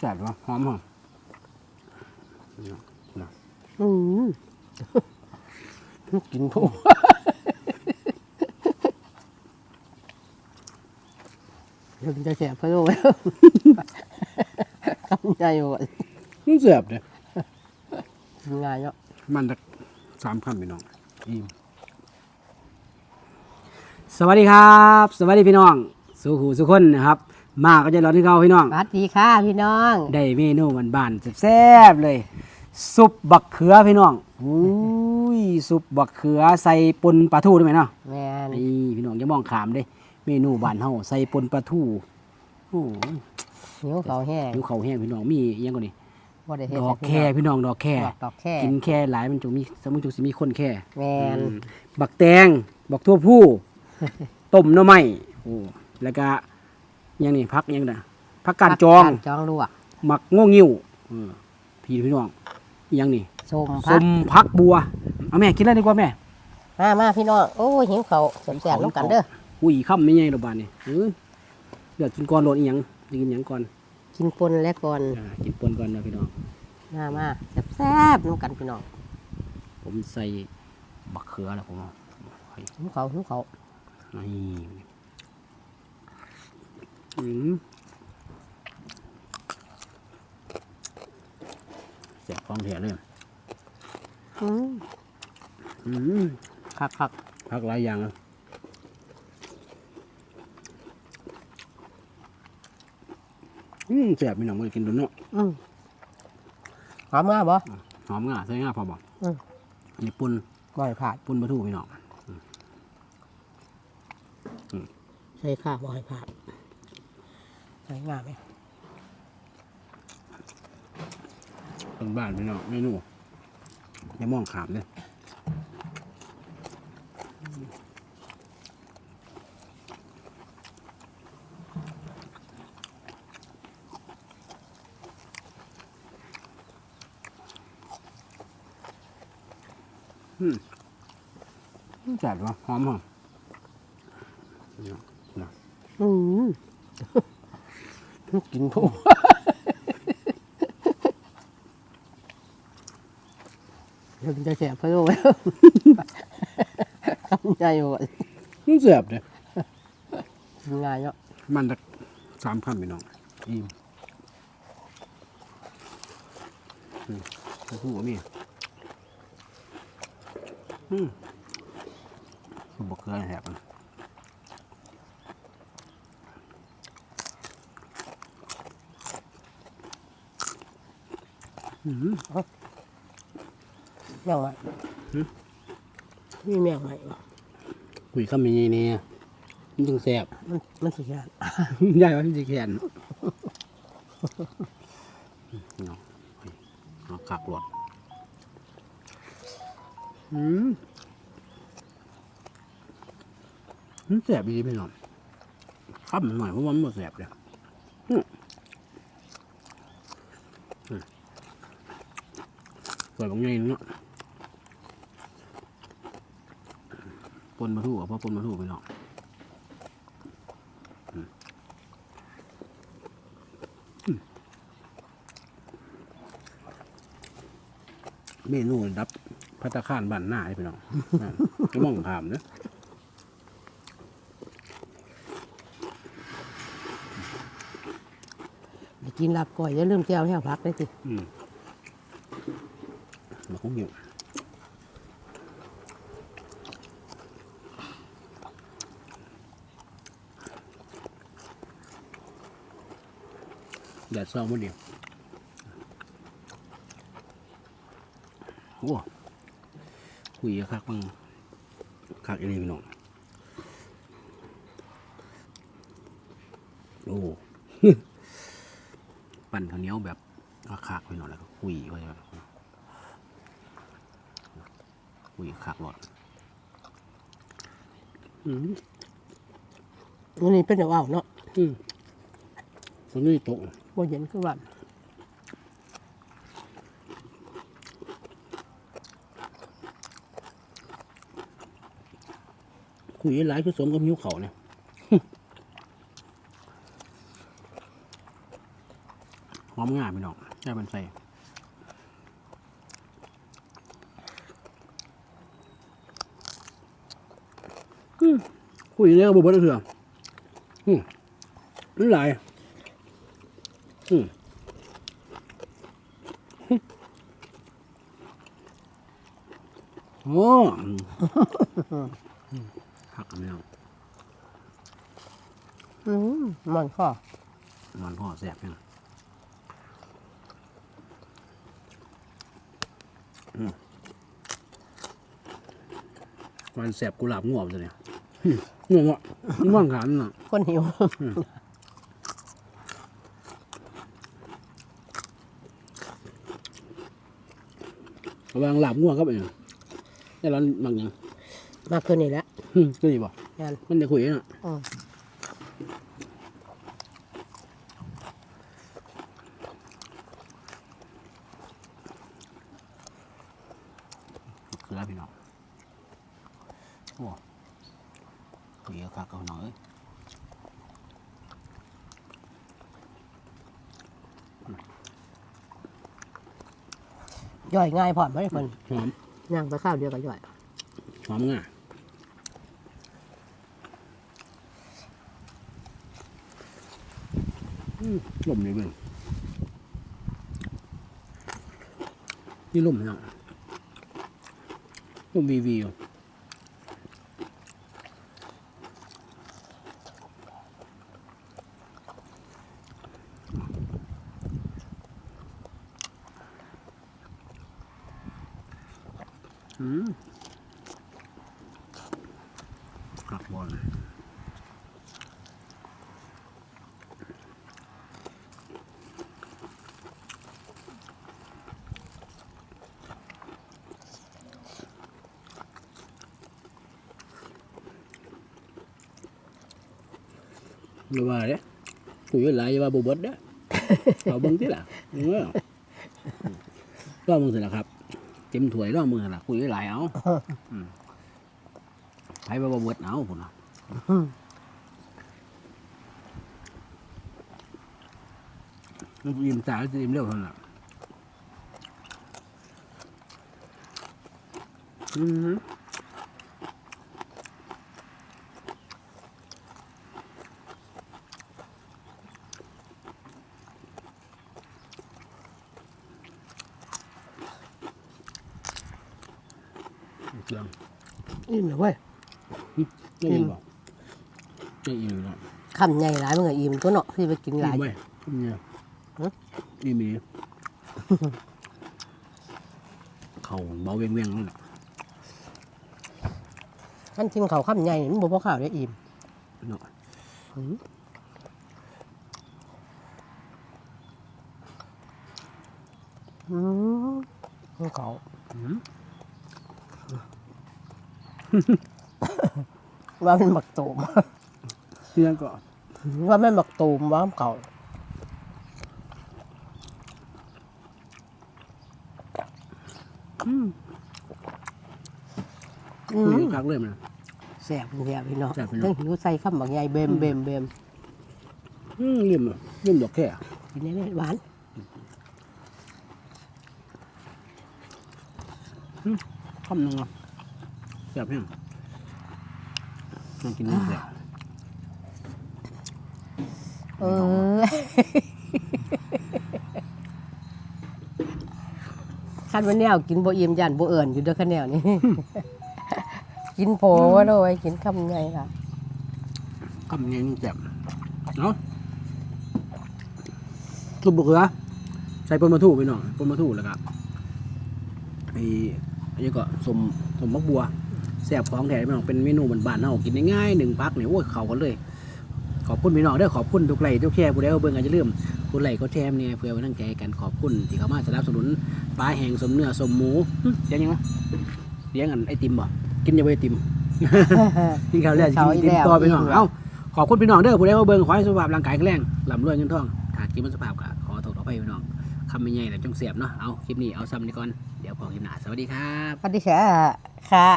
แซ่บวะหอมหอมอืมกินผู้เริ่มจะแสบพะโล้แล้วคำใหญ่หมดมันแซ่บเลยง่ายเนาะมันจะสามคำพี่น้องอิ่มสวัสดีครับ สวัสดีพี่น้อง สุขูสุขคนนะครับ มาก็จะร้อนที่เขาพี่น้องสวัสดีค่ะพี่น้องได้เมนูบ้านๆแซ่บๆเลย ซุปบักเขือพี่น้องอุ้ยซุปบักเขือใส่ปนปลาทูได้ไหมเนาะแมนนี่พี่น้องอย่ามองขามเด้เมนูบ้านเฮาใส่ปนปลาทูโอ้ยหิวเขาวแห้งหิวเขาวแห้งพี่น้องมีอิหยังกว่านี้บ่ได้เฮ็ดดอกแค่พี่น้องดอกแค่ดอกดอกแค่กินแค่หลายมันจงมีสมมุติจงสิมีคนแค่แมนอืมบักแตงบักทั่วผู้ต้มหน่อไม้โอ้แล้วก็อิห ยังนี่พักอิหยังนะพักกาดจองผักกาดจองลวกหมักโง่งิ้วเออพี่พี่น้องอิหยังนี่ส้มสผักมพักบัวเอาแม่กินแล้วดีกว่าแม่มามาพี่น้องโอ้ยหิวเขาวแสบๆน้ำกันเด้ออุ้ยค่ำไม่ใหญ่ดอกบานนี่เออเดี๋ยวกินก่อนโหลดอีหยังสิกินหยังก่อน กินปนและก่อนอ่ากินปนก่อนนะพี่น้องมามาแสบๆน้ำกันพี่น้องผมใส่บักเขือแล้วผมเอาให้หิวเขาวหิวเขาวนี่อืม เสียบฟองเถียเลยอืมอืมคักคักพักหลายอย่างเลยอืมเสียบพี่น้องมากินดูเนาะๆอืมหอมงาบ่หอมง่าใส่ง่าพอบอกอืมอันนี้ปุ่นบ่อยผ่านปุ่นปลาทูพี่น้องใส่ข้าวบ่อยผ่า นใส่งามไหมเป็นบ้านพี่น้องเมนูอย่ามองขามเลยอืมแซ่บวะหอมหอมอืม กินผู้เริ่มจะแสบพะโล้แล้วคำใหญ่หมดมันแซ่บเลยง่ายเนาะมันจะสามคำพี่น้องอิ่มอืมปลาทูก็มีอืมสุบกเครือแหบมัน แมงไหมมีแมงไหมบ่คุยคำยังไงเนี่ยมันจึงแสบมันมันสิยานใหญ่ว่ามันจะแขนเนาะเอาขักหลดอืมมันแสบดีพี่น้องขับมันหน่อยเพราะว่ามันบ่แสบเลยอืมอืมส วยบางไงเนาะปนมาถูกเพราะปนมาถูกพี่น้องเมนูรับพัตตาคารบ้านหน้าให้พี่น้องอ่าจะมองขามเนอะไปกินลาบก้อยอย่าลืมแก้วแห้งพักได้สิ อืมมาคงอยู่แดดซองมันเดียวโอ้คุยกับคักมึงคักอันนี้พี่น้องโอ้ปั่นข้าวเหนียวแบบเอาขากไปหน่อยแล้วก็คุยไว้แบบ คุยขากหลอดอืมอันนี้เป็นเดี๋ยวเอาเนาะอืมคนนี้ตกบ่เห็นคือว่าคุยหลายคือสมกับหิวเขาวเนี่ยอหอมง่ายพี่น้องแค่มันใส่ คุยเนี่ยก็บ่เบิดเถื่ออืมนี่หลายอืมโอ้อืมหักกันแล้วอืมมันข้อมันพ่อแสบยังอืมมันแสบกุหลาบงวบจะเนี่ยหึ งวงอะง่วงขันอะคนหิวระวังหลาบง่วงครับเองได้ร้านบางอย่างมากขึ้นนี่แหละหึก็ดีบ่งานมันจะคุยน่ะอืมคือพี่น้องโอ้ คุยกับข้ากับน้องเอ้ยย่อยง่ายพร้อมไหมเพิ่นหอมย่างไปข้าวเดียวก็ย่อย หอมง่ายอืมลมนี่เบิ่งนี่ลมพี่น้องลมวีวีอยู่ กลับบอลหรือว่าเด้คุยกับหลายอย่าว่าบ่เบิดเด้อเอาเบิ่งติล่ะเออรอบมึงสิล่ะครับ เต็มถ้วยแล้วมือล่ะคุยกับหลายเอาอืมไปบ่เบิดเอาพุ่นนะอืมมันอิ่มตาจะอิ่มเร็วเท่านั้นล่ะอื มเครื่องอิ่มเลยเว้ยไม่อิ่มบอกไม่อิ่มเนาะคำใหญ่หลายมันก็อิ่มตัวเนาะที่ไปกินหลายอิ่มไว้เนี่ยฮะอิ่มอีเขาเบาเวียงเวียงๆนั่นแหละท่านกินข้าวคำใหญ่นี่มันบ่พอข้าวได้อิ่มเนาะอืมอืมของเขาอืม ว่ามันบักตูมเที่ยงก็ว่าแม่นบักตูมว่าเขาอืมอืคุยมกับคักเลยมันแซ่บเป็นแซ่บพี่น้องแซ่บพี่น้องต้องหิวใส่ข้าวบักใหญ่เบมเบมเบมอืมริมอะริมดอกแค่กินได้ไหมหวานคำหนึงอะ แซ่บเพียงลองกินนี่แซ่บเออคันวันแนวกินบ่อิ่มยันบ่เอิ่นอยู่เด้อคันแนวนี้กินโผว่าโดยกินคำใหญ่ค่ะคำนี้ยังแซ่บเนาะซุปบะเขือใส่ปนมาทูไปหน่อยปนมาทูแล้วก็ไอ้อันนี้ก็สมสมมักบัว แซ่บของแท้พี่น้องเป็นเมนูบ้านๆเฮากินง่ายๆหนึ่งปักเนี่ยโอ้ยเข้ากันเลย ขอบคุณพี่น้องเด้อขอบคุณทุกไลค์ทุกแชร์ผู้ใดเอาเบิ่งอาจจะลืมคุณไลค์ก็แชร์เนี่ยเพื่อไว้ตั้งใจกันขอบคุณที่เข้ามาสนับสนุนปลาแห้งสมเนื้อสมหมูหึเลี้ยงยังไงเลี้ยงอันไอติมบ่กินอยังไไอติมกินข้าวแล้วกินไอติมต่อพี่น้องเอ้าขอบคุณพี่น้องเด้อผู้ใดเอาเบิ่งขอให้สุขภาพร่างกายแข็งแรงลำรวยเงินทองขาดกินมันสุขภาพก็ขอโทษขออภัยพี่น้องคำไม่ใหญ่แต่จงเสียบเนาะเอาคลิปนี้เอาซ้ำนี้ก่อน เดี๋ยวพอคลิปหน้าสวัสดีครับ สวัสดีค่ะ ค่ะ